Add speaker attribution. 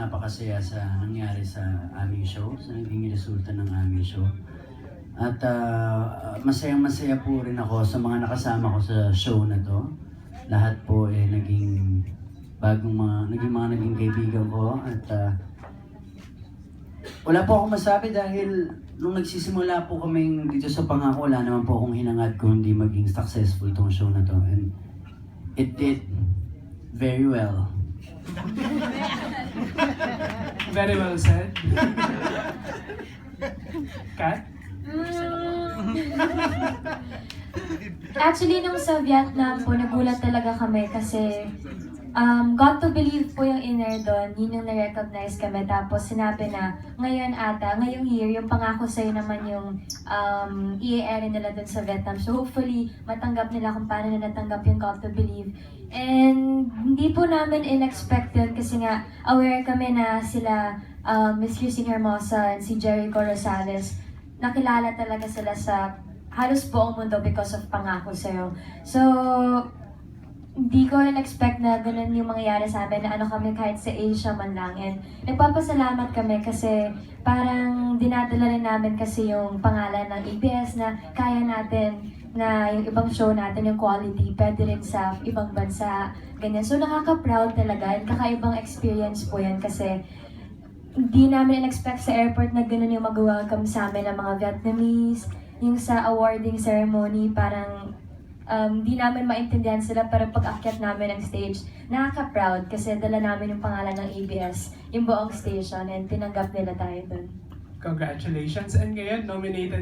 Speaker 1: napakasaya sa nangyari sa aming show, sa naging resulta ng aming show. At ah, masayang masaya po rin ako sa mga nakasama ko sa show na to. Lahat po eh naging bagong mga naging mga naging kaibigan ko at ah, wala po akong masabi dahil nung nagsisimula po kaming dito sa pangako, wala naman po akong hinangad kung hindi maging successful tong show na to. And it did very well.
Speaker 2: Very well said. Kat?
Speaker 3: Actually, nung sa Vietnam po, nagulat talaga kami kasi um, got to believe po yung inner doon. Yun yung na-recognize kami. Tapos sinabi na, ngayon ata, ngayong year, yung pangako sa'yo naman yung um, i-air nila doon sa Vietnam. So hopefully, matanggap nila kung paano na natanggap yung got to believe. And hindi po namin in-expect yun kasi nga aware kami na sila um, Miss Christine Hermosa and si Jericho Rosales nakilala talaga sila sa halos buong mundo because of pangako sa'yo. So, hindi ko in-expect na ganun yung mangyayari sa amin na ano kami kahit sa Asia man lang. And nagpapasalamat kami kasi parang dinadala rin namin kasi yung pangalan ng ABS na kaya natin na yung ibang show natin, yung quality, pwede rin sa ibang bansa, ganyan. So nakaka-proud talaga and kakaibang experience po yan kasi hindi namin in-expect sa airport na ganun yung mag-welcome sa amin ng mga Vietnamese. Yung sa awarding ceremony, parang um, di namin maintindihan sila pero pag akyat namin ng stage, nakaka-proud kasi dala namin yung pangalan ng ABS, yung buong station and tinanggap nila tayo dun.
Speaker 2: Congratulations. And ngayon, nominated